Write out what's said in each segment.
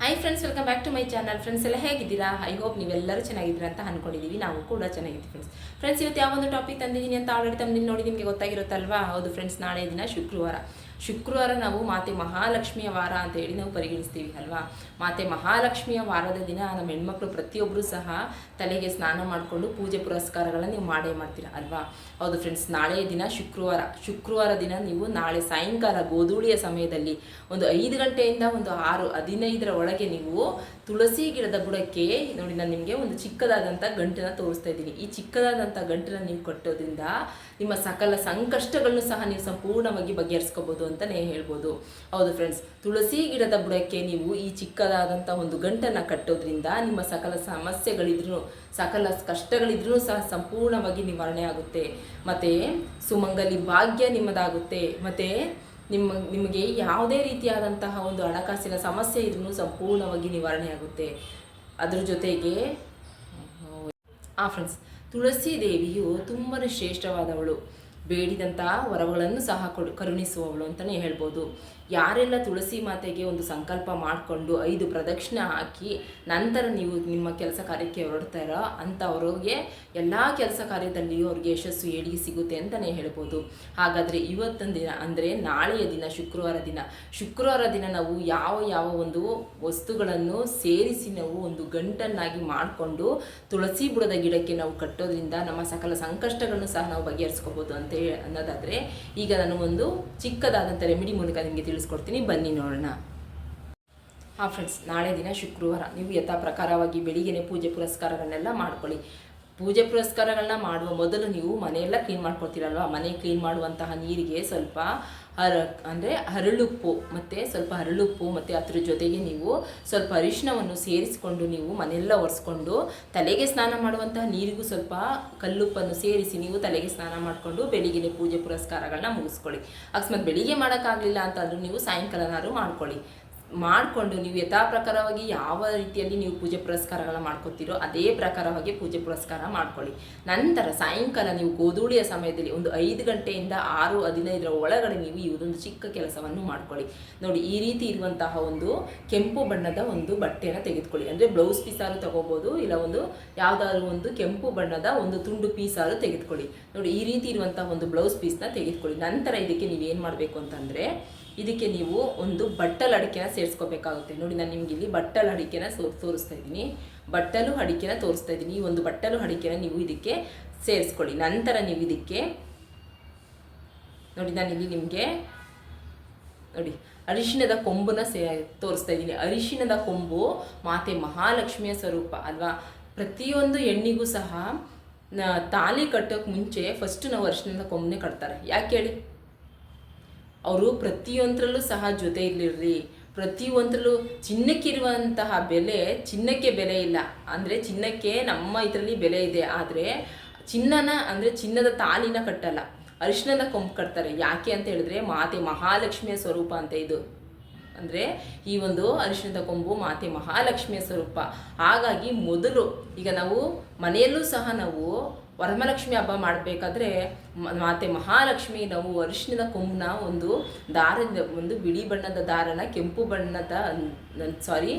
Hi friends welcome back to my channel friends ಎಲ್ಲ ಹೇಗಿದ್ದೀರಾ? I hope ನೀವೆಲ್ಲರೂ ಚೆನ್ನಾಗಿದ್ದೀರಾ ಅಂತ ಅನ್ಕೊಂಡಿದ್ದೀವಿ ನಾವು ಕೂಡ ಚೆನ್ನಾಗಿದ್ದೀವಿ ಫ್ರೆಂಡ್ಸ್ ಫ್ರೆಂಡ್ಸ್ ಇವತ್ತು ಯಾವ ಒಂದು ಟಾಪಿಕ್ ತಂದಿದ್ದೀನಿ ಅಂತ ಆಲ್ರೆಡಿ ತಂದಿದ್ದೀನಿ ನೋಡಿ ನಿಮಗೆ ಗೊತ್ತಾಗಿರುತ್ತಲ್ವಾ? ಹೌದು ಫ್ರೆಂಡ್ಸ್ ನಾಳೆ ದಿನ ಶುಕ್ರವಾರ. ಶುಕ್ರವಾರ ನಾವು ಮಾತೆ ಮಹಾಲಕ್ಷ್ಮಿಯ ವಾರ ಅಂತ ಹೇಳಿ ನಾವು ಪರಿಗಣಿಸ್ತೀವಿ, ಅಲ್ವಾ? ಮಾತೆ ಮಹಾಲಕ್ಷ್ಮಿಯ ವಾರದ ದಿನ ನಮ್ಮ ಹೆಣ್ಮಕ್ಳು ಪ್ರತಿಯೊಬ್ಬರು ಸಹ ತಲೆಗೆ ಸ್ನಾನ ಮಾಡಿಕೊಂಡು ಪೂಜೆ ಪುರಸ್ಕಾರಗಳನ್ನು ನೀವು ಮಾಡೇ ಮಾಡ್ತೀರಾ, ಅಲ್ವಾ? ಹೌದು ಫ್ರೆಂಡ್ಸ್ ನಾಳೆಯ ದಿನ ಶುಕ್ರವಾರ ಶುಕ್ರವಾರ ದಿನ ನೀವು ನಾಳೆ ಸಾಯಂಕಾಲ ಗೋಧೂಳಿಯ ಸಮಯದಲ್ಲಿ ಒಂದು ಐದು ಗಂಟೆಯಿಂದ ಒಂದು ಆರು ಹದಿನೈದರ ಒಳಗೆ ನೀವು ತುಳಸಿ ಗಿಡದ ಬುಡಕ್ಕೆ, ನೋಡಿ ನಾನು ನಿಮಗೆ ಒಂದು ಚಿಕ್ಕದಾದಂಥ ಗಂಟನ್ನು ತೋರಿಸ್ತಾ ಇದ್ದೀನಿ. ಈ ಚಿಕ್ಕದಾದಂಥ ಗಂಟನ್ನು ನೀವು ಕಟ್ಟೋದ್ರಿಂದ ನಿಮ್ಮ ಸಕಲ ಸಂಕಷ್ಟಗಳನ್ನು ಸಹ ನೀವು ಸಂಪೂರ್ಣವಾಗಿ ಬಗೆಹರಿಸ್ಕೋಬೋದು ಅಂತಲೇ ಹೇಳ್ಬೋದು. ಹೌದು ಫ್ರೆಂಡ್ಸ್ ತುಳಸಿ ಗಿಡದ ಬುಡಕ್ಕೆ ನೀವು ಈ ಚಿಕ್ಕದಾದಂಥ ಒಂದು ಗಂಟನ್ನು ಕಟ್ಟೋದ್ರಿಂದ ನಿಮ್ಮ ಸಕಲ ಸಮಸ್ಯೆಗಳಿದ್ರೂ, ಸಕಲ ಕಷ್ಟಗಳಿದ್ರೂ ಸಹ ಸಂಪೂರ್ಣವಾಗಿ ನಿವಾರಣೆ ಆಗುತ್ತೆ. ಮತ್ತು ಸುಮಂಗಲಿ ಭಾಗ್ಯ ನಿಮ್ಮದಾಗುತ್ತೆ. ಮತ್ತು ನಿಮ್ಮ, ನಿಮಗೆ ಯಾವುದೇ ರೀತಿಯಾದಂತಹ ಒಂದು ಹಣಕಾಸಿನ ಸಮಸ್ಯೆ ಇದ್ರೂ ಸಂಪೂರ್ಣವಾಗಿ ನಿವಾರಣೆ ಆಗುತ್ತೆ. ಅದ್ರ ಜೊತೆಗೆ, ಆ ಫ್ರೆಂಡ್ಸ್ ತುಳಸಿ ದೇವಿಯು ತುಂಬಾ ಶ್ರೇಷ್ಠವಾದವಳು. ಬೇಡಿದಂತಹ ವರಗಳನ್ನು ಸಹ ಕೊಡು, ಕರುಣಿಸುವವಳು ಅಂತಲೇ ಹೇಳ್ಬೋದು. ಯಾರೆಲ್ಲ ತುಳಸಿ ಮಾತೆಗೆ ಒಂದು ಸಂಕಲ್ಪ ಮಾಡಿಕೊಂಡು ಐದು ಪ್ರದಕ್ಷಿಣೆ ಹಾಕಿ ನಂತರ ನೀವು ನಿಮ್ಮ ಕೆಲಸ ಕಾರ್ಯಕ್ಕೆ ಹೊರಡ್ತಾರೋ ಅಂಥವ್ರಿಗೆ ಎಲ್ಲ ಕೆಲಸ ಕಾರ್ಯದಲ್ಲಿಯೂ ಅವ್ರಿಗೆ ಯಶಸ್ಸು ಏಳಿಗೆ ಸಿಗುತ್ತೆ ಅಂತಲೇ ಹೇಳ್ಬೋದು. ಹಾಗಾದರೆ ಇವತ್ತೊಂದು ದಿನ ಅಂದರೆ ನಾಳೆಯ ದಿನ, ಶುಕ್ರವಾರ ದಿನ ಶುಕ್ರವಾರ ದಿನ ನಾವು ಯಾವ ಯಾವ ಒಂದು ವಸ್ತುಗಳನ್ನು ಸೇರಿಸಿ ನಾವು ಒಂದು ಗಂಟನ್ನಾಗಿ ಮಾಡಿಕೊಂಡು ತುಳಸಿ ಬುಡದ ಗಿಡಕ್ಕೆ ನಾವು ಕಟ್ಟೋದ್ರಿಂದ ನಮ್ಮ ಸಕಲ ಸಂಕಷ್ಟಗಳನ್ನು ಸಹ ನಾವು ಬಗೆಹರಿಸ್ಕೋಬೋದು ಅಂತ ಅನ್ನೋದಾದರೆ, ಈಗ ನಾನು ಒಂದು ಚಿಕ್ಕದಾದಂಥ ರೆಮಿಡಿ ಮೂಲಕ ನಿಮಗೆ ತಿಳಿಸ್ಕೊಡ್ತೀನಿ. ಬನ್ನಿ ನೋಡೋಣ. ಹಾಂ ಫ್ರೆಂಡ್ಸ್ ನಾಳೆ ದಿನ ಶುಕ್ರವಾರ ನೀವು ಯಥಾ ಪ್ರಕಾರವಾಗಿ ಬೆಳಿಗ್ಗೆನೆ ಪೂಜೆ ಪುರಸ್ಕಾರಗಳನ್ನೆಲ್ಲ ಮಾಡ್ಕೊಳ್ಳಿ. ಪೂಜೆ ಪುರಸ್ಕಾರಗಳನ್ನ ಮಾಡುವ ಮೊದಲು ನೀವು ಮನೆಯೆಲ್ಲ ಕ್ಲೀನ್ ಮಾಡ್ಕೊಳ್ತೀರಲ್ವ? ಮನೆ ಕ್ಲೀನ್ ಮಾಡುವಂತಹ ನೀರಿಗೆ ಸ್ವಲ್ಪ ಹರ, ಅಂದರೆ ಹರಳುಪ್ಪು, ಮತ್ತು ಸ್ವಲ್ಪ ಹರಳುಪ್ಪು, ಮತ್ತು ಅದ್ರ ಜೊತೆಗೆ ನೀವು ಸ್ವಲ್ಪ ಅರಿಶಿನವನ್ನು ಸೇರಿಸಿಕೊಂಡು ನೀವು ಮನೆಯೆಲ್ಲ ಒರೆಸ್ಕೊಂಡು ತಲೆಗೆ ಸ್ನಾನ ಮಾಡುವಂತಹ ನೀರಿಗೂ ಸ್ವಲ್ಪ ಕಲ್ಲುಪ್ಪನ್ನು ಸೇರಿಸಿ ನೀವು ತಲೆಗೆ ಸ್ನಾನ ಮಾಡಿಕೊಂಡು ಬೆಳಿಗ್ಗೆ ಪೂಜೆ ಪುರಸ್ಕಾರಗಳನ್ನ ಮುಗಿಸ್ಕೊಳ್ಳಿ. ಅಕಸ್ಮಾತ್ ಬೆಳಿಗ್ಗೆ ಮಾಡೋಕ್ಕಾಗಲಿಲ್ಲ ಅಂತಂದ್ರೂ ನೀವು ಸಾಯಂಕಾಲನಾದ್ರು ಮಾಡ್ಕೊಳ್ಳಿ. ಮಾಡಿಕೊಂಡು ನೀವು ಯಥಾ ಪ್ರಕಾರವಾಗಿ ಯಾವ ರೀತಿಯಲ್ಲಿ ನೀವು ಪೂಜೆ ಪುರಸ್ಕಾರಗಳನ್ನ ಮಾಡ್ಕೊತೀರೋ ಅದೇ ಪ್ರಕಾರವಾಗಿ ಪೂಜೆ ಪುರಸ್ಕಾರ ಮಾಡ್ಕೊಳ್ಳಿ. ನಂತರ ಸಾಯಂಕಾಲ ನೀವು ಗೋಧೂಳಿಯ ಸಮಯದಲ್ಲಿ ಒಂದು ಐದು ಗಂಟೆಯಿಂದ ಆರು ಹದಿನೈದರ ಒಳಗಡೆ ನೀವು ಈ ಒಂದು ಚಿಕ್ಕ ಕೆಲಸವನ್ನು ಮಾಡ್ಕೊಳ್ಳಿ. ನೋಡಿ, ಈ ರೀತಿ ಇರುವಂತಹ ಒಂದು ಕೆಂಪು ಬಣ್ಣದ ಒಂದು ಬಟ್ಟೆಯನ್ನು ತೆಗೆದುಕೊಳ್ಳಿ. ಅಂದರೆ ಬ್ಲೌಸ್ ಪೀಸಾರು ತಗೋಬೋದು, ಇಲ್ಲ ಒಂದು ಯಾವುದಾದ್ರು ಒಂದು ಕೆಂಪು ಬಣ್ಣದ ಒಂದು ತುಂಡು ಪೀಸಾರು ತೆಗೆದುಕೊಳ್ಳಿ. ನೋಡಿ, ಈ ರೀತಿ ಇರುವಂತಹ ಒಂದು ಬ್ಲೌಸ್ ಪೀಸ್ನ ತೆಗೆದುಕೊಳ್ಳಿ. ನಂತರ ಇದಕ್ಕೆ ನೀವೇನು ಮಾಡಬೇಕು ಅಂತಂದರೆ ಇದಕ್ಕೆ ನೀವು ಒಂದು ಬಟ್ಟಲು ಅಡಿಕೆನ ಸೇರಿಸ್ಕೋಬೇಕಾಗುತ್ತೆ. ನೋಡಿ, ನಾನು ನಿಮ್ಗೆ ಇಲ್ಲಿ ಬಟ್ಟಲು ಅಡಿಕೆನ ಸೋ ತೋರಿಸ್ತಾ ಇದ್ದೀನಿ. ಬಟ್ಟಲು ಅಡಿಕೆನ ತೋರಿಸ್ತಾ ಇದ್ದೀನಿ. ಈ ಒಂದು ಬಟ್ಟಲು ಅಡಿಕೆನ ನೀವು ಇದಕ್ಕೆ ಸೇರಿಸ್ಕೊಳ್ಳಿ. ನಂತರ ನೀವು ಇದಕ್ಕೆ, ನೋಡಿ, ನಾನು ಇಲ್ಲಿ ನಿಮಗೆ, ನೋಡಿ, ಅರಿಶಿಣದ ಕೊಂಬನ್ನ ಸೇ, ತೋರಿಸ್ತಾ ಇದ್ದೀನಿ. ಅರಿಶಿಣದ ಕೊಂಬು ಮಾತೆ ಮಹಾಲಕ್ಷ್ಮಿಯ ಸ್ವರೂಪ ಅಲ್ವಾ? ಪ್ರತಿಯೊಂದು ಹೆಣ್ಣಿಗೂ ಸಹ ತಾಲಿ ಕಟ್ಟೋಕೆ ಮುಂಚೆ ಫಸ್ಟು ನಾವು ಅರಿಶಿಣದ ಕೊಂಬನೇ ಕಟ್ತಾರೆ. ಯಾಕೆ ಹೇಳಿ? ಅವರು ಪ್ರತಿಯೊಂದರಲ್ಲೂ ಸಹ ಜೊತೆ ಇರಲಿರ್ರಿ ಪ್ರತಿಯೊಂದರಲ್ಲೂ ಚಿನ್ನಕ್ಕಿರುವಂತಹ ಬೆಲೆ ಚಿನ್ನಕ್ಕೆ ಬೆಲೆ ಇಲ್ಲ. ಅಂದರೆ ಚಿನ್ನಕ್ಕೆ ನಮ್ಮ ಇದರಲ್ಲಿ ಬೆಲೆ ಇದೆ. ಆದರೆ ಚಿನ್ನನ ಅಂದರೆ ಚಿನ್ನದ ತಾಲಿನ ಕಟ್ಟಲ್ಲ. ಅರಿಶಿಣದ ಕೊಂಬು ಕಟ್ತಾರೆ. ಯಾಕೆ ಅಂತ ಹೇಳಿದ್ರೆ ಮಾತೆ ಮಹಾಲಕ್ಷ್ಮಿಯ ಸ್ವರೂಪ ಅಂತ ಇದು. ಅಂದರೆ ಈ ಒಂದು ಅರಿಶಿಣದ ಕೊಂಬು ಮಾತೆ ಮಹಾಲಕ್ಷ್ಮಿಯ ಸ್ವರೂಪ. ಹಾಗಾಗಿ ಮೊದಲು ಈಗ ನಾವು ಮನೆಯಲ್ಲೂ ಸಹ ನಾವು ವರಮಲಕ್ಷ್ಮಿ ಹಬ್ಬ ಮಾಡಬೇಕಾದ್ರೆ ಮಾತೆ ಮಹಾಲಕ್ಷ್ಮಿ, ನಾವು ಅರಿಶಿಣದ ಕೊಂಬನ ಒಂದು ದಾರದ, ಒಂದು ಬಿಳಿ ಬಣ್ಣದ ದಾರನ, ಕೆಂಪು ಬಣ್ಣದ ಸಾರಿ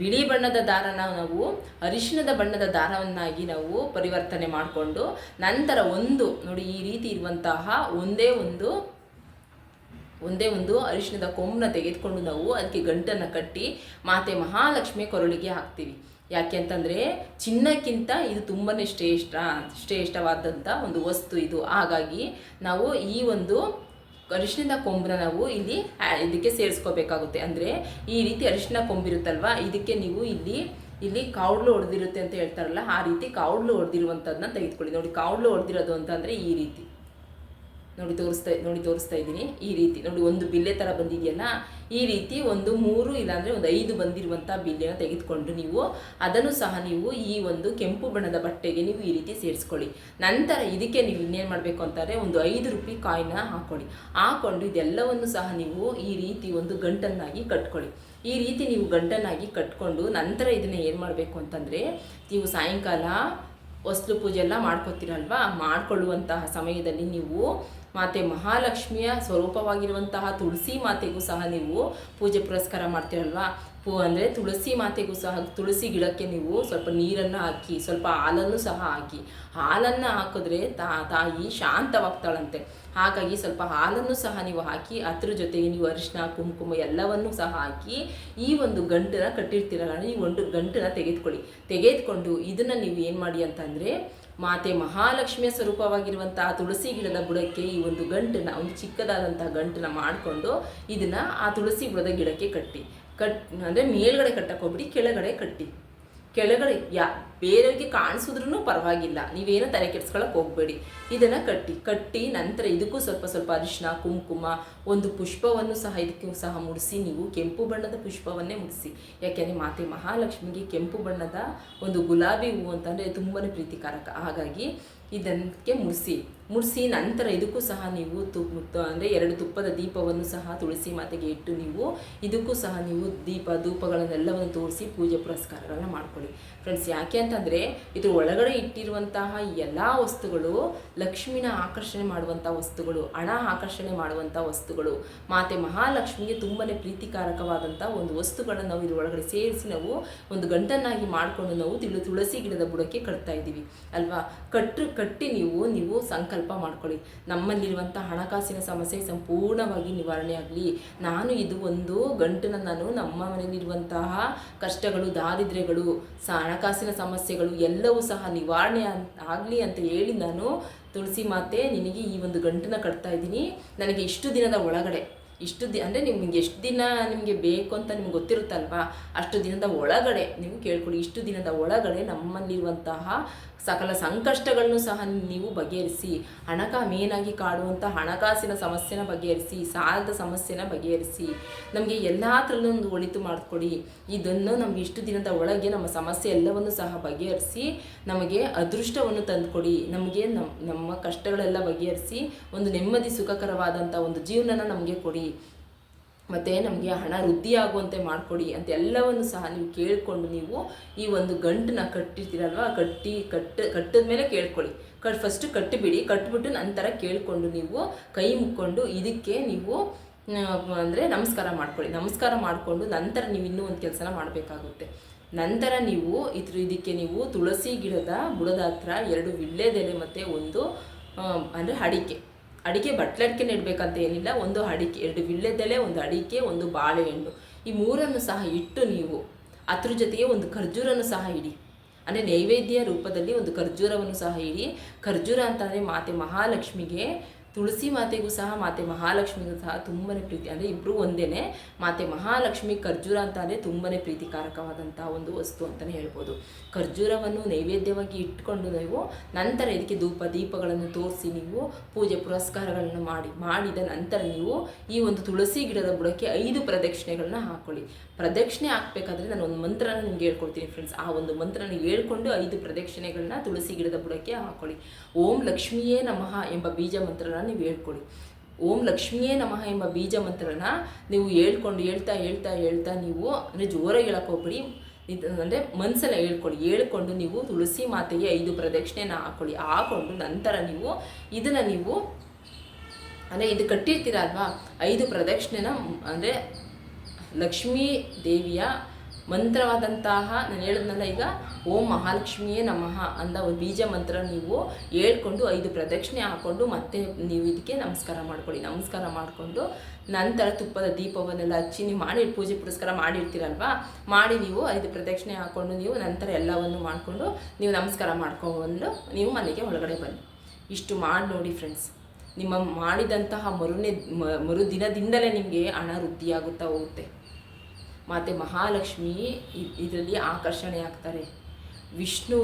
ಬಿಳಿ ಬಣ್ಣದ ದಾರನ ನಾವು ಅರಿಶಿಣದ ಬಣ್ಣದ ದಾರವನ್ನಾಗಿ ನಾವು ಪರಿವರ್ತನೆ ಮಾಡಿಕೊಂಡು ನಂತರ ಒಂದು, ನೋಡಿ ಈ ರೀತಿ ಇರುವಂತಹ ಒಂದೇ ಒಂದು ಒಂದೇ ಒಂದು ಅರಿಶಿಣದ ಕೊಂಬನ ತೆಗೆದುಕೊಂಡು ನಾವು ಅದಕ್ಕೆ ಗಂಟನ್ನು ಕಟ್ಟಿ ಮಾತೆ ಮಹಾಲಕ್ಷ್ಮಿ ಕೊರಳಿಗೆ ಹಾಕ್ತೀವಿ. ಯಾಕೆ ಅಂತಂದರೆ ಚಿನ್ನಕ್ಕಿಂತ ಇದು ತುಂಬಾ ಶ್ರೇಷ್ಠ ಶ್ರೇಷ್ಠವಾದಂಥ ಒಂದು ವಸ್ತು ಇದು. ಹಾಗಾಗಿ ನಾವು ಈ ಒಂದು ಅರಿಶಿಣದ ಕೊಂಬನ್ನ ನಾವು ಇಲ್ಲಿ ಇದಕ್ಕೆ ಸೇರಿಸ್ಕೋಬೇಕಾಗುತ್ತೆ. ಅಂದರೆ ಈ ರೀತಿ ಅರಿಶಿಣ ಕೊಂಬಿರುತ್ತಲ್ವ ಇದಕ್ಕೆ ನೀವು ಇಲ್ಲಿ ಇಲ್ಲಿ ಕಾವಡ್ಲು ಹೊಡೆದಿರುತ್ತೆ ಅಂತ ಹೇಳ್ತಾರಲ್ಲ, ಆ ರೀತಿ ಕಾವಡ್ಲು ಹೊಡೆದಿರುವಂಥದ್ದನ್ನ ತೆಗೆದುಕೊಳ್ಳಿ. ನೋಡಿ ಕಾವಡ್ಲು ಹೊಡೆದಿರೋದು ಅಂತಂದರೆ ಈ ರೀತಿ. ನೋಡಿ ತೋರಿಸ್ತಾ ನೋಡಿ ತೋರಿಸ್ತಾ ಇದ್ದೀನಿ. ಈ ರೀತಿ, ನೋಡಿ ಒಂದು ಬಿಲ್ಲೆ ಥರ ಬಂದಿದೆಯಲ್ಲ, ಈ ರೀತಿ ಒಂದು ಮೂರು ಇಲ್ಲಾಂದರೆ ಒಂದು ಐದು ಬಂದಿರುವಂಥ ಬಿಲ್ಲೆನ ತೆಗೆದುಕೊಂಡು ನೀವು ಅದನ್ನು ಸಹ ನೀವು ಈ ಒಂದು ಕೆಂಪು ಬಣ್ಣದ ಬಟ್ಟೆಗೆ ನೀವು ಈ ರೀತಿ ಸೇರಿಸ್ಕೊಳ್ಳಿ. ನಂತರ ಇದಕ್ಕೆ ನೀವು ಇನ್ನೇನು ಮಾಡಬೇಕು ಅಂತಾರೆ ಒಂದು ಐದು ರೂಪಾಯಿ ಕಾಯಿನ ಹಾಕ್ಕೊಳ್ಳಿ ಹಾಕ್ಕೊಂಡು ಇದೆಲ್ಲವನ್ನು ಸಹ ನೀವು ಈ ರೀತಿ ಒಂದು ಗಂಟನ್ನಾಗಿ ಕಟ್ಕೊಳ್ಳಿ. ಈ ರೀತಿ ನೀವು ಗಂಟನ್ನಾಗಿ ಕಟ್ಕೊಂಡು ನಂತರ ಇದನ್ನು ಏನು ಮಾಡಬೇಕು ಅಂತಂದರೆ, ನೀವು ಸಾಯಂಕಾಲ, ಹೊಸ್ಲು ಪೂಜೆ ಎಲ್ಲ ಮಾಡ್ಕೊತೀರಲ್ವಾ? ಮಾಡ್ಕೊಳ್ಳುವಂತಹ ಸಮಯದಲ್ಲಿ ನೀವು ಮಾತೆ ಮಹಾಲಕ್ಷ್ಮಿಯ ಸ್ವರೂಪವಾಗಿರುವಂತಹ ತುಳಸಿ ಮಾತೆಗೂ ಸಹ ನೀವು ಪೂಜೆ ಪುರಸ್ಕಾರ ಮಾಡ್ತೀರಲ್ವಾ? ಪೂ ಅಂದರೆ ತುಳಸಿ ಮಾತೆಗೂ ಸಹ, ತುಳಸಿ ಗಿಡಕ್ಕೆ ನೀವು ಸ್ವಲ್ಪ ನೀರನ್ನು ಹಾಕಿ, ಸ್ವಲ್ಪ ಹಾಲನ್ನು ಸಹ ಹಾಕಿ. ಹಾಲನ್ನು ಹಾಕಿದ್ರೆ ತಾ, ತಾಯಿ ಶಾಂತವಾಗ್ತಾಳಂತೆ. ಹಾಗಾಗಿ ಸ್ವಲ್ಪ ಹಾಲನ್ನು ಸಹ ನೀವು ಹಾಕಿ, ಅದ್ರ ಜೊತೆಗೆ ನೀವು ಅರಿಶಿನ ಕುಂಕುಮ ಎಲ್ಲವನ್ನೂ ಸಹ ಹಾಕಿ ಈ ಒಂದು ಗಂಟನ್ನು ಕಟ್ಟಿರ್ತೀರಲ್ಲ ಈ ಒಂದು ಗಂಟನ್ನು ತೆಗೆದುಕೊಳ್ಳಿ. ತೆಗೆದುಕೊಂಡು ಇದನ್ನು ನೀವು ಏನು ಮಾಡಿ ಅಂತಂದರೆ ಮಾತೆ ಮಹಾಲಕ್ಷ್ಮಿಯ ಸ್ವರೂಪವಾಗಿರುವಂತಹ ತುಳಸಿ ಗಿಡದ ಬುಡಕ್ಕೆ ಈ ಒಂದು ಗಂಟನ್ನ, ಒಂದು ಚಿಕ್ಕದಾದಂತಹ ಗಂಟನ್ನ ಮಾಡಿಕೊಂಡು ಇದನ್ನು ಆ ತುಳಸಿ ಬುಡದ ಗಿಡಕ್ಕೆ ಕಟ್ಟಿ. ಕಟ್, ಅಂದರೆ ಮೇಲ್ಗಡೆ ಕಟ್ಟಕ್ಕೆ ಹೋಗ್ಬಿಟ್ಟು ಕೆಳಗಡೆ ಕಟ್ಟಿ. ಕೆಳಗಡೆ, ಯಾ, ಬೇರೆಯವ್ರಿಗೆ ಕಾಣಿಸಿದ್ರೂ ಪರವಾಗಿಲ್ಲ. ನೀವೇನು ತಲೆ ಕೆಡ್ಸ್ಕೊಳಕ್ಕೆ ಹೋಗಬೇಡಿ. ಇದನ್ನು ಕಟ್ಟಿ ಕಟ್ಟಿ ನಂತರ ಇದಕ್ಕೂ ಸ್ವಲ್ಪ ಸ್ವಲ್ಪ ಅರಿಶಿನ ಕುಂಕುಮ, ಒಂದು ಪುಷ್ಪವನ್ನು ಸಹ ಇದಕ್ಕೂ ಸಹ ಮುಡಿಸಿ, ನೀವು ಕೆಂಪು ಬಣ್ಣದ ಪುಷ್ಪವನ್ನೇ ಮುಡಿಸಿ. ಯಾಕೆಂದರೆ ಮಾತೆ ಮಹಾಲಕ್ಷ್ಮಿಗೆ ಕೆಂಪು ಬಣ್ಣದ ಒಂದು ಗುಲಾಬಿ ಹೂವು ಅಂತಂದರೆ ತುಂಬಾ ಪ್ರೀತಿಕಾರಕ. ಹಾಗಾಗಿ ಇದಕ್ಕೆ ಮುಡಿಸಿ. ಮುಡಿಸಿ ನಂತರ ಇದಕ್ಕೂ ಸಹ ನೀವು ತುಪ್ಪ ಅಂದರೆ ಎರಡು ತುಪ್ಪದ ದೀಪವನ್ನು ಸಹ ತುಳಸಿ ಮಾತೆಗೆ ಇಟ್ಟು ನೀವು ಇದಕ್ಕೂ ಸಹ ನೀವು ದೀಪ, ಧೂಪಗಳನ್ನೆಲ್ಲವನ್ನು ತೋರಿಸಿ ಪೂಜೆ ಪುರಸ್ಕಾರಗಳನ್ನ ಮಾಡ್ಕೊಳ್ಳಿ. ಫ್ರೆಂಡ್ಸ್ ಯಾಕೆ ಅಂತಂದರೆ ಇದ್ರ ಒಳಗಡೆ ಇಟ್ಟಿರುವಂತಹ ಎಲ್ಲ ವಸ್ತುಗಳು ಲಕ್ಷ್ಮಿನ ಆಕರ್ಷಣೆ ಮಾಡುವಂಥ ವಸ್ತುಗಳು, ಹಣ ಆಕರ್ಷಣೆ ಮಾಡುವಂಥ ವಸ್ತುಗಳು, ಮಾತೆ ಮಹಾಲಕ್ಷ್ಮಿಗೆ ತುಂಬಾ ಪ್ರೀತಿಕಾರಕವಾದಂಥ ಒಂದು ವಸ್ತುಗಳನ್ನು ನಾವು ಇದ್ರ ಒಳಗಡೆ ಸೇರಿಸಿ ನಾವು ಒಂದು ಗಂಟನ್ನಾಗಿ ಮಾಡಿಕೊಂಡು ನಾವು ತಿಳು, ತುಳಸಿ ಗಿಡದ ಬುಡಕ್ಕೆ ಕಟ್ತಾ ಇದ್ದೀವಿ. ಅಲ್ವಾ? ಕಟ್ಟು ಕಟ್ಟಿ ನೀವು ನೀವು ಸಂಕಲ್ಪ ಮಾಡ್ಕೊಳ್ಳಿ. ನಮ್ಮಲ್ಲಿರುವಂಥ ಹಣಕಾಸಿನ ಸಮಸ್ಯೆ ಸಂಪೂರ್ಣವಾಗಿ ನಿವಾರಣೆ ಆಗಲಿ. ನಾನು ಇದು ಒಂದು ಗಂಟನ್ನು ನಾನು ನಮ್ಮ ಮನೆಯಲ್ಲಿರುವಂತಹ ಕಷ್ಟಗಳು, ದಾರಿದ್ರ್ಯಗಳು, ಸ, ಹಣಕಾಸಿನ ಸಮಸ್ಯೆಗಳು ಎಲ್ಲವೂ ಸಹ ನಿವಾರಣೆ ಆಗಲಿ ಅಂತ ಹೇಳಿ ನಾನು ತುಳಸಿ ಮಾತೆ ನಿನಗೆ ಈ ಒಂದು ಗಂಟನ್ನು ಕಟ್ತಾ ಇದ್ದೀನಿ. ನನಗೆ ಇಷ್ಟು ದಿನದ ಒಳಗಡೆ ಇಷ್ಟು ದಿ ಅಂದರೆ ನಿಮ್ಗೆ ಎಷ್ಟು ದಿನ ನಿಮಗೆ ಬೇಕು ಅಂತ ನಿಮ್ಗೆ ಗೊತ್ತಿರುತ್ತಲ್ವಾ? ಅಷ್ಟು ದಿನದ ಒಳಗಡೆ, ನೀವು ಕೇಳ್ಕೊಳ್ಳಿ, ಇಷ್ಟು ದಿನದ ಒಳಗಡೆ ನಮ್ಮಲ್ಲಿರುವಂತಹ ಸಕಲ ಸಂಕಷ್ಟಗಳನ್ನು ಸಹ ನೀವು ಬಗೆಹರಿಸಿ ಹಣಕ ಮೇನಾಗಿ ಕಾಡುವಂಥ ಹಣಕಾಸಿನ ಸಮಸ್ಯೆನ ಬಗೆಹರಿಸಿ, ಸಾಲದ ಸಮಸ್ಯೆನ ಬಗೆಹರಿಸಿ, ನಮಗೆ ಎಲ್ಲ ಥರಲ್ಲೂ ಒಂದು ಒಳಿತು ಮಾಡಿಕೊಡಿ. ಇದನ್ನು ನಮಗೆ ಇಷ್ಟು ದಿನದ ಒಳಗೆ ನಮ್ಮ ಸಮಸ್ಯೆ ಎಲ್ಲವನ್ನು ಸಹ ಬಗೆಹರಿಸಿ, ನಮಗೆ ಅದೃಷ್ಟವನ್ನು ತಂದುಕೊಡಿ. ನಮಗೆ ನಮ್ಮ ನಮ್ಮ ಕಷ್ಟಗಳೆಲ್ಲ ಬಗೆಹರಿಸಿ, ಒಂದು ನೆಮ್ಮದಿ ಸುಖಕರವಾದಂಥ ಒಂದು ಜೀವನನ ನಮಗೆ ಕೊಡಿ. ಮತ್ತು ನಮಗೆ ಹಣ ವೃದ್ಧಿಯಾಗುವಂತೆ ಮಾಡಿಕೊಡಿ ಅಂತ ಎಲ್ಲವನ್ನು ಸಹ ನೀವು ಕೇಳಿಕೊಂಡು ನೀವು ಈ ಒಂದು ಗಂಟನ್ನ ಕಟ್ಟಿರ್ತೀರಲ್ವ? ಕಟ್ಟಿ ಕಟ್ಟ, ಕಟ್ಟಿದ ಮೇಲೆ ಕೇಳ್ಕೊಳ್ಳಿ. ಕಟ್ ಫಸ್ಟ್ ಕಟ್ಟಿಬಿಡಿ. ಕಟ್ಬಿಟ್ಟು ನಂತರ ಕೇಳಿಕೊಂಡು ನೀವು ಕೈ ಮುಕ್ಕೊಂಡು ಇದಕ್ಕೆ ನೀವು ಅಂದರೆ ನಮಸ್ಕಾರ ಮಾಡ್ಕೊಳ್ಳಿ. ನಮಸ್ಕಾರ ಮಾಡಿಕೊಂಡು ನಂತರ ನೀವು ಇನ್ನೂ ಒಂದು ಕೆಲಸನ ಮಾಡಬೇಕಾಗುತ್ತೆ. ನಂತರ ನೀವು ಇದ್ರ, ಇದಕ್ಕೆ ನೀವು ತುಳಸಿ ಗಿಡದ ಬುಡದ ಹತ್ರ ಎರಡು ವಿಳ್ಳೆದೆಲೆ ಮತ್ತು ಒಂದು ಅಂದರೆ ಅಡಿಕೆ. ಅಡಿಕೆ ಬಟ್ಲಡಿಕೆ ನೆಡಬೇಕಂತ ಏನಿಲ್ಲ, ಒಂದು ಅಡಿಕೆ, ಎರಡು ವಿಳ್ಳೆದೆಲೆ, ಒಂದು ಅಡಿಕೆ, ಒಂದು ಬಾಳೆಹಣ್ಣು. ಈ ಮೂರನ್ನು ಸಹ ಇಟ್ಟು ನೀವು ಅದ್ರ ಜೊತೆಗೆ ಒಂದು ಖರ್ಜೂರನ್ನು ಸಹ ಇಡಿ. ಅಂದರೆ ನೈವೇದ್ಯ ರೂಪದಲ್ಲಿ ಒಂದು ಖರ್ಜೂರವನ್ನು ಸಹ ಇಡಿ. ಖರ್ಜೂರ ಅಂತಂದರೆ ಮಾತೆ ಮಹಾಲಕ್ಷ್ಮಿಗೆ ತುಳಸಿ ಮಾತೆಗೂ ಸಹ ಮಾತೆ ಮಹಾಲಕ್ಷ್ಮಿಗೂ ಸಹ ತುಂಬನೇ ಪ್ರೀತಿ. ಅಂದರೆ ಇಬ್ಬರು ಒಂದೇ ಮಾತೆ ಮಹಾಲಕ್ಷ್ಮಿ ಖರ್ಜೂರ ಅಂತ ಅಂದರೆ ತುಂಬನೇ ಪ್ರೀತಿಕಾರಕವಾದಂಥ ಒಂದು ವಸ್ತು ಅಂತಲೇ ಹೇಳ್ಬೋದು. ಖರ್ಜೂರವನ್ನು ನೈವೇದ್ಯವಾಗಿ ಇಟ್ಕೊಂಡು ನೀವು ನಂತರ ಇದಕ್ಕೆ ಧೂಪ, ದೀಪಗಳನ್ನು ತೋರಿಸಿ ನೀವು ಪೂಜೆ ಪುರಸ್ಕಾರಗಳನ್ನು ಮಾಡಿ, ಮಾಡಿದ ನಂತರ ನೀವು ಈ ಒಂದು ತುಳಸಿ ಗಿಡದ ಬುಡಕ್ಕೆ ಐದು ಪ್ರದಕ್ಷಿಣೆಗಳನ್ನ ಹಾಕ್ಕೊಳ್ಳಿ ಪ್ರದಕ್ಷಿಣೆ ಹಾಕಬೇಕಾದ್ರೆ ನಾನು ಒಂದು ಮಂತ್ರನ ನಿಮ್ಗೆ ಹೇಳ್ಕೊಡ್ತೀನಿ ಫ್ರೆಂಡ್ಸ್ ಆ ಒಂದು ಮಂತ್ರನ ಹೇಳ್ಕೊಂಡು ಐದು ಪ್ರದಕ್ಷಿಣೆಗಳನ್ನ ತುಳಸಿ ಗಿಡದ ಬುಡಕ್ಕೆ ಹಾಕ್ಕೊಳ್ಳಿ ಓಂ ಲಕ್ಷ್ಮಿಯೇ ನಮಃ ಎಂಬ ಬೀಜ ಮಂತ್ರನ ನೀವು ಹೇಳ್ಕೊಳ್ಳಿ. ಓಂ ಲಕ್ಷ್ಮಿಯೇ ನಮಃ ಎಂಬ ಬೀಜ ಮಂತ್ರನ ನೀವು ಹೇಳ್ಕೊಂಡು ಹೇಳ್ತಾ ಹೇಳ್ತಾ ಹೇಳ್ತಾ ನೀವು ಅಂದರೆ ಜೋರಾಗಿ ಹೇಳಕ್ಕೆ ಹೋಗ್ಬಿಡಿ. ಅಂದರೆ ಮನಸ್ಸೆಲ್ಲ ಹೇಳ್ಕೊಳ್ಳಿ. ಹೇಳ್ಕೊಂಡು ನೀವು ತುಳಸಿ ಮಾತೆಗೆ ಐದು ಪ್ರದಕ್ಷಿಣೆನ ಹಾಕೊಳ್ಳಿ ಹಾಕೊಂಡು ನಂತರ ನೀವು ಇದನ್ನು ನೀವು ಅಂದರೆ ಇದು ಕಟ್ಟಿರ್ತೀರ ಅಲ್ವಾ ಐದು ಪ್ರದಕ್ಷಿಣೆನ ಅಂದರೆ ಲಕ್ಷ್ಮೀ ದೇವಿಯ ಮಂತ್ರವಾದಂತಹ ನಾನು ಹೇಳಿದ್ನಲ್ಲ ಈಗ, ಓಂ ಮಹಾಲಕ್ಷ್ಮಿಯೇ ನಮಃ ಅಂದ ಒಂದು ಬೀಜ ಮಂತ್ರ ನೀವು ಹೇಳ್ಕೊಂಡು ಐದು ಪ್ರದಕ್ಷಿಣೆ ಹಾಕ್ಕೊಂಡು ಮತ್ತೆ ನೀವು ಇದಕ್ಕೆ ನಮಸ್ಕಾರ ಮಾಡ್ಕೊಳ್ಳಿ. ನಮಸ್ಕಾರ ಮಾಡಿಕೊಂಡು ನಂತರ ತುಪ್ಪದ ದೀಪವನ್ನೆಲ್ಲ ಹಚ್ಚಿ ನೀವು ಮಾಡಿ ಪೂಜೆ ಪುರಸ್ಕಾರ ಮಾಡಿರ್ತೀರಲ್ವಾ? ಮಾಡಿ ನೀವು ಐದು ಪ್ರದಕ್ಷಿಣೆ ಹಾಕ್ಕೊಂಡು ನೀವು ನಂತರ ಎಲ್ಲವನ್ನು ಮಾಡಿಕೊಂಡು ನೀವು ನಮಸ್ಕಾರ ಮಾಡ್ಕೊಂಡು ನೀವು ಮನೆಗೆ ಒಳಗಡೆ ಬನ್ನಿ. ಇಷ್ಟು ಮಾಡಿ ನೋಡಿ ಫ್ರೆಂಡ್ಸ್ ನಿಮ್ಮ ಮಾಡಿದಂತಹ ಮರುನೇ ಮರುದಿನದಿಂದಲೇ ನಿಮಗೆ ಹಣ ವೃದ್ಧಿಯಾಗುತ್ತಾ ಹೋಗುತ್ತೆ. ಮಾತೆ ಮಹಾಲಕ್ಷ್ಮಿ ಇದರಲ್ಲಿ ಆಕರ್ಷಣೆ ಆಗ್ತಾರೆ. ವಿಷ್ಣು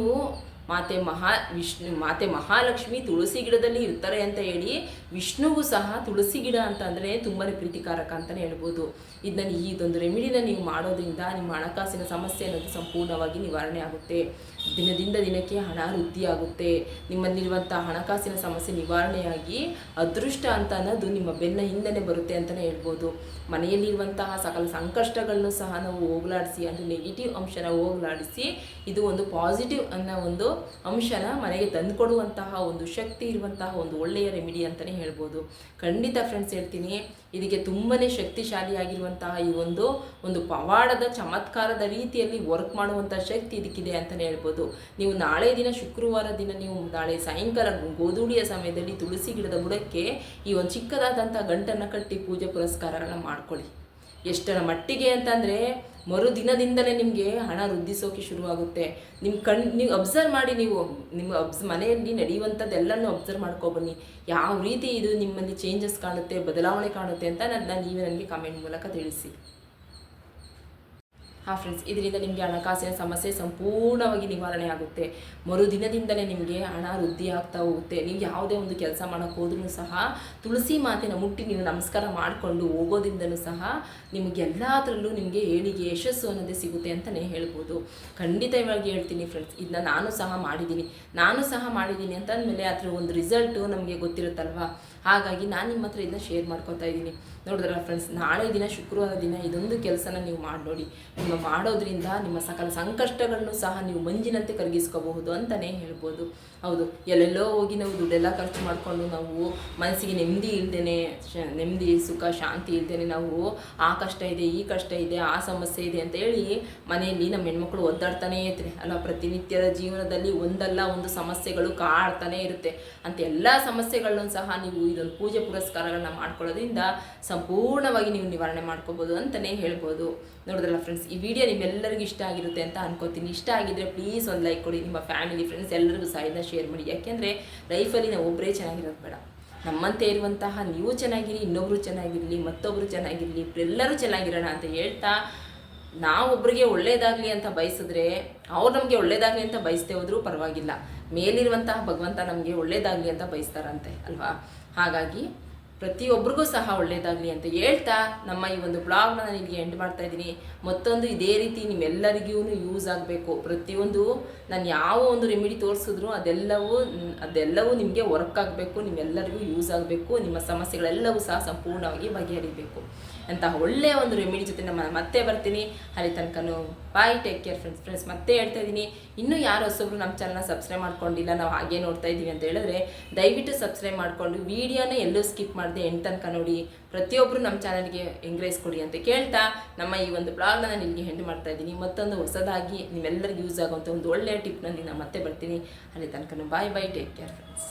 ಮಾತೆ ಮಹಾ ವಿಷ್ಣು ಮಾತೆ ಮಹಾಲಕ್ಷ್ಮಿ ತುಳಸಿ ಗಿಡದಲ್ಲಿ ಇರ್ತಾರೆ ಅಂತ ಹೇಳಿ ವಿಷ್ಣುವು ಸಹ ತುಳಸಿ ಗಿಡ ಅಂತ ಅಂದರೆ ತುಂಬಾ ಪ್ರೀತಿಕಾರಕ ಅಂತಲೇ ಹೇಳ್ಬೋದು. ಈ ಇದೊಂದು ರೆಮಿಡಿನ ನೀವು ಮಾಡೋದ್ರಿಂದ ನಿಮ್ಮ ಹಣಕಾಸಿನ ಸಮಸ್ಯೆ ಅನ್ನೋದು ಸಂಪೂರ್ಣವಾಗಿ ನಿವಾರಣೆ ಆಗುತ್ತೆ. ದಿನದಿಂದ ದಿನಕ್ಕೆ ಹಣ ವೃದ್ಧಿಯಾಗುತ್ತೆ. ನಿಮ್ಮಲ್ಲಿರುವಂಥ ಹಣಕಾಸಿನ ಸಮಸ್ಯೆ ನಿವಾರಣೆಯಾಗಿ ಅದೃಷ್ಟ ಅಂತ ಅನ್ನೋದು ನಿಮ್ಮ ಬೆನ್ನ ಹಿಂದೆನೇ ಬರುತ್ತೆ ಅಂತಲೇ ಹೇಳ್ಬೋದು. ಮನೆಯಲ್ಲಿರುವಂತಹ ಸಕಲ ಸಂಕಷ್ಟಗಳನ್ನು ಸಹ ನಾವು ಹೋಗಲಾಡಿಸಿ ಅಂದರೆ ನೆಗೆಟಿವ್ ಅಂಶನ ಹೋಗಲಾಡಿಸಿ, ಇದು ಒಂದು ಪಾಸಿಟಿವ್ ಅನ್ನೋ ಒಂದು ಅಂಶನ ಮನೆಗೆ ತಂದುಕೊಡುವಂತಹ ಒಂದು ಶಕ್ತಿ ಇರುವಂತಹ ಒಂದು ಒಳ್ಳೆಯ ರೆಮಿಡಿ ಅಂತಲೇ ಹೇಳ್ಬೋದು. ಖಂಡಿತ ಫ್ರೆಂಡ್ಸ್ ಹೇಳ್ತೀನಿ, ಇದಕ್ಕೆ ತುಂಬಾ ಶಕ್ತಿಶಾಲಿಯಾಗಿರುವಂತಹ ಈ ಒಂದು ಒಂದು ಪವಾಡದ, ಚಮತ್ಕಾರದ ರೀತಿಯಲ್ಲಿ ವರ್ಕ್ ಮಾಡುವಂಥ ಶಕ್ತಿ ಇದಕ್ಕಿದೆ ಅಂತಲೇ ಹೇಳ್ಬೋದು. ನೀವು ನಾಳೆ ದಿನ ಶುಕ್ರವಾರ ದಿನ ನೀವು ನಾಳೆ ಸಾಯಂಕಾಲ ಗೋಧೂಳಿಯ ಸಮಯದಲ್ಲಿ ತುಳಸಿ ಗಿಡದ ಬುಡಕ್ಕೆ ಈ ಒಂದು ಚಿಕ್ಕದಾದಂಥ ಗಂಟನ್ನು ಕಟ್ಟಿ ಪೂಜೆ ಪುರಸ್ಕಾರಗಳನ್ನ ಮಾಡ್ಕೊಳ್ಳಿ. ಎಷ್ಟರ ಮಟ್ಟಿಗೆ ಅಂತಂದರೆ ಮರುದಿನದಿಂದಲೇ ನಿಮಗೆ ಹಣ ವೃದ್ಧಿಸೋಕೆ ಶುರುವಾಗುತ್ತೆ. ನಿಮ್ಮ ಕಣ್, ನೀವು ಅಬ್ಸರ್ವ್ ಮಾಡಿ ನೀವು, ನಿಮ್ಮ ಅಬ್ಸ್ ಮನೆಯಲ್ಲಿ ನಡೆಯುವಂಥದ್ದೆಲ್ಲನೂ ಅಬ್ಸರ್ವ್ ಮಾಡ್ಕೊಬನ್ನಿ ಯಾವ ರೀತಿ ಇದು ನಿಮ್ಮಲ್ಲಿ ಚೇಂಜಸ್ ಕಾಣುತ್ತೆ, ಬದಲಾವಣೆ ಕಾಣುತ್ತೆ ಅಂತ ನನ್ನ ನೀವೇ ನನಗೆ ಕಮೆಂಟ್ ಮೂಲಕ ತಿಳಿಸಿ. ಹಾಂ ಫ್ರೆಂಡ್ಸ್ ಇದರಿಂದ ನಿಮಗೆ ಹಣಕಾಸಿನ ಸಮಸ್ಯೆ ಸಂಪೂರ್ಣವಾಗಿ ನಿವಾರಣೆ ಆಗುತ್ತೆ. ಮರುದಿನದಿಂದಲೇ ನಿಮಗೆ ಹಣ ವೃದ್ಧಿ ಆಗ್ತಾ ಹೋಗುತ್ತೆ. ನೀವು ಯಾವುದೇ ಒಂದು ಕೆಲಸ ಮಾಡೋಕ್ಕೆ ಹೋದ್ರೂ ಸಹ ತುಳಸಿ ಮಾತಿನ ಮುಟ್ಟಿ ನೀವು ನಮಸ್ಕಾರ ಮಾಡಿಕೊಂಡು ಹೋಗೋದ್ರಿಂದಲೂ ಸಹ ನಿಮಗೆ ಎಲ್ಲದರಲ್ಲೂ ನಿಮಗೆ ಏಳಿಗೆ ಯಶಸ್ಸು ಅನ್ನೋದೇ ಸಿಗುತ್ತೆ ಅಂತಲೇ ಹೇಳ್ಬೋದು. ಖಂಡಿತವಾಗಿ ಹೇಳ್ತೀನಿ ಫ್ರೆಂಡ್ಸ್ ಇದನ್ನ ನಾನು ಸಹ ಮಾಡಿದ್ದೀನಿ. ನಾನು ಸಹ ಮಾಡಿದ್ದೀನಿ ಅಂತ ಅಂದಮೇಲೆ ಅದರ ಒಂದು ರಿಸಲ್ಟು ನಮಗೆ ಗೊತ್ತಿರುತ್ತಲ್ವಾ? ಹಾಗಾಗಿ ನಾನು ನಿಮ್ಮ ಹತ್ರ ಇದನ್ನ ಶೇರ್ ಮಾಡ್ಕೊತಾ ಇದ್ದೀನಿ. ನೋಡಿದ್ರಲ್ಲ ಫ್ರೆಂಡ್ಸ್ ನಾಳೆ ದಿನ ಶುಕ್ರವಾರ ದಿನ ಇದೊಂದು ಕೆಲಸನ ನೀವು ಮಾಡಿ, ನೋಡಿ, ನಿಮ್ಮ ಮಾಡೋದ್ರಿಂದ ನಿಮ್ಮ ಸಕಲ ಸಂಕಷ್ಟಗಳನ್ನು ಸಹ ನೀವು ಮಂಜಿನಂತೆ ಕರಗಿಸ್ಕೋಬಹುದು ಅಂತಲೇ ಹೇಳ್ಬೋದು. ಹೌದು, ಎಲ್ಲೆಲ್ಲೋ ಹೋಗಿ ನಾವು ದುಡ್ಡೆಲ್ಲ ಖರ್ಚು ಮಾಡಿಕೊಂಡು ನಾವು ಮನಸ್ಸಿಗೆ ನೆಮ್ಮದಿ ಇಲ್ದೇನೆ ನೆಮ್ಮದಿ, ಸುಖ, ಶಾಂತಿ ಇಲ್ದೇನೆ ನಾವು ಆ ಕಷ್ಟ ಇದೆ, ಈ ಕಷ್ಟ ಇದೆ, ಆ ಸಮಸ್ಯೆ ಇದೆ ಅಂತ ಹೇಳಿ ಮನೆಯಲ್ಲಿ ನಮ್ಮ ಹೆಣ್ಮಕ್ಳು ಒದ್ದಾಡ್ತಾನೇ ಇರ್ತಾರೆ. ಅಲ್ಲ, ಪ್ರತಿನಿತ್ಯದ ಜೀವನದಲ್ಲಿ ಒಂದಲ್ಲ ಒಂದು ಸಮಸ್ಯೆಗಳು ಕಾಡ್ತಾನೆ ಇರುತ್ತೆ. ಅಂತ ಎಲ್ಲ ಸಮಸ್ಯೆಗಳನ್ನು ಸಹ ನೀವು ಇದೊಂದು ಪೂಜೆ ಪುರಸ್ಕಾರಗಳನ್ನ ಮಾಡ್ಕೊಳ್ಳೋದ್ರಿಂದ ಸಂಪೂರ್ಣವಾಗಿ ನೀವು ನಿವಾರಣೆ ಮಾಡ್ಕೋಬೋದು ಅಂತಲೇ ಹೇಳ್ಬೋದು. ನೋಡಿದ್ರಲ್ಲ ಫ್ರೆಂಡ್ಸ್ ಈ ವಿಡಿಯೋ ನಿಮ್ಮೆಲ್ಲರಿಗೂ ಇಷ್ಟ ಆಗಿರುತ್ತೆ ಅಂತ ಅನ್ಕೋತೀನಿ. ಇಷ್ಟ ಆಗಿದ್ರೆ ಪ್ಲೀಸ್ ಒಂದು ಲೈಕ್ ಕೊಡಿ. ನಿಮ್ಮ ಫ್ಯಾಮಿಲಿ ಫ್ರೆಂಡ್ಸ್ ಎಲ್ಲರಿಗೂ ಸಹ ಇದನ್ನ ಶೇರ್ ಮಾಡಿ. ಯಾಕೆಂದರೆ ಲೈಫಲ್ಲಿ ನಾವು ಒಬ್ಬರೇ ಚೆನ್ನಾಗಿರೋದು ಬೇಡ. ನಮ್ಮಂತೆ ಇರುವಂತಹ ನೀವು ಚೆನ್ನಾಗಿರಿ, ಇನ್ನೊಬ್ರು ಚೆನ್ನಾಗಿರಲಿ ಮತ್ತೊಬ್ಬರು ಚೆನ್ನಾಗಿರಲಿ ಎಲ್ಲರೂ ಚೆನ್ನಾಗಿರೋಣ ಅಂತ ಹೇಳ್ತಾ ನಾವೊಬ್ಬರಿಗೆ ಒಳ್ಳೇದಾಗಲಿ ಅಂತ ಬಯಸಿದ್ರೆ ಅವ್ರು ನಮಗೆ ಒಳ್ಳೇದಾಗಲಿ ಅಂತ ಬಯಸ್ತೇ ಹೋದ್ರೂ ಪರವಾಗಿಲ್ಲ. ಮೇಲಿರುವಂತಹ ಭಗವಂತ ನಮಗೆ ಒಳ್ಳೇದಾಗಲಿ ಅಂತ ಬಯಸ್ತಾರಂತೆ, ಅಲ್ವಾ? ಹಾಗಾಗಿ ಪ್ರತಿಯೊಬ್ಬರಿಗೂ ಸಹ ಒಳ್ಳೆಯದಾಗಲಿ ಅಂತ ಹೇಳ್ತಾ ನಮ್ಮ ಈ ಒಂದು ಬ್ಲಾಗ್ನ ನಾನು ಇಲ್ಲಿ ಎಂಡ್ ಮಾಡ್ತಾ ಇದ್ದೀನಿ. ಮತ್ತೊಂದು ಇದೇ ರೀತಿ ನಿಮ್ಮೆಲ್ಲರಿಗೂ ಯೂಸ್ ಆಗಬೇಕು. ಪ್ರತಿಯೊಂದು ನಾನು ಯಾವ ಒಂದು ರೆಮಿಡಿ ತೋರಿಸಿದ್ರು ಅದೆಲ್ಲವೂ ಅದೆಲ್ಲವೂ ನಿಮಗೆ ವರ್ಕ್ ಆಗಬೇಕು, ನಿಮ್ಮೆಲ್ಲರಿಗೂ ಯೂಸ್ ಆಗಬೇಕು, ನಿಮ್ಮ ಸಮಸ್ಯೆಗಳೆಲ್ಲವೂ ಸಹ ಸಂಪೂರ್ಣವಾಗಿ ಬಗೆಹರಿಬೇಕು. ಅಂತ ಒಳ್ಳೆಯ ಒಂದು ರೆಮಿಡಿ ಜೊತೆ ನಮ್ಮ ಮತ್ತೆ ಬರ್ತೀನಿ. ಅಲ್ಲಿ ತನಕನೂ bye take care friends friends ಮತ್ತೆ ಹೇಳ್ತಾ ಇದ್ದೀನಿ. ಇನ್ನೂ ಯಾರು ಹೊಸಬ್ರು ನಮ್ಮ ಚಾನಲ್ನ ಸಬ್ಸ್ಕ್ರೈಬ್ ಮಾಡ್ಕೊಂಡಿಲ್ಲ, ನಾವು ಹಾಗೆ ನೋಡ್ತಾ ಇದ್ದೀವಿ ಅಂತ ಹೇಳಿದ್ರೆ, ದಯವಿಟ್ಟು ಸಬ್ಸ್ಕ್ರೈಬ್ ಮಾಡಿಕೊಂಡು ವಿಡಿಯೋನ ಎಲ್ಲೂ ಸ್ಕಿಪ್ ಮಾಡದೆ ಎಂಟು ತನಕ ನೋಡಿ. ಪ್ರತಿಯೊಬ್ಬರು ನಮ್ಮ ಚಾನಲ್ಗೆ ಎಂಗ್ರೇಜ್ ಕೊಡಿ ಅಂತ ಕೇಳ್ತಾ ನಮ್ಮ ಈ ಒಂದು ಬ್ಲಾಗ್ನ ನಾನು ಇಲ್ಲಿಗೆ ಹೆಂಡ್ ಮಾಡ್ತಾ ಇದ್ದೀನಿ. ಮತ್ತೊಂದು ಹೊಸದಾಗಿ ನಿಮ್ಮೆಲ್ಲರಿಗೂ ಯೂಸ್ ಆಗುವಂಥ ಒಂದು ಒಳ್ಳೆಯ ಟಿಪ್ನೊಂದಿಗೆ ನಾನು ಮತ್ತೆ ಬರ್ತೀನಿ. ಅಲ್ಲಿ ತನಕ bye bye take care friends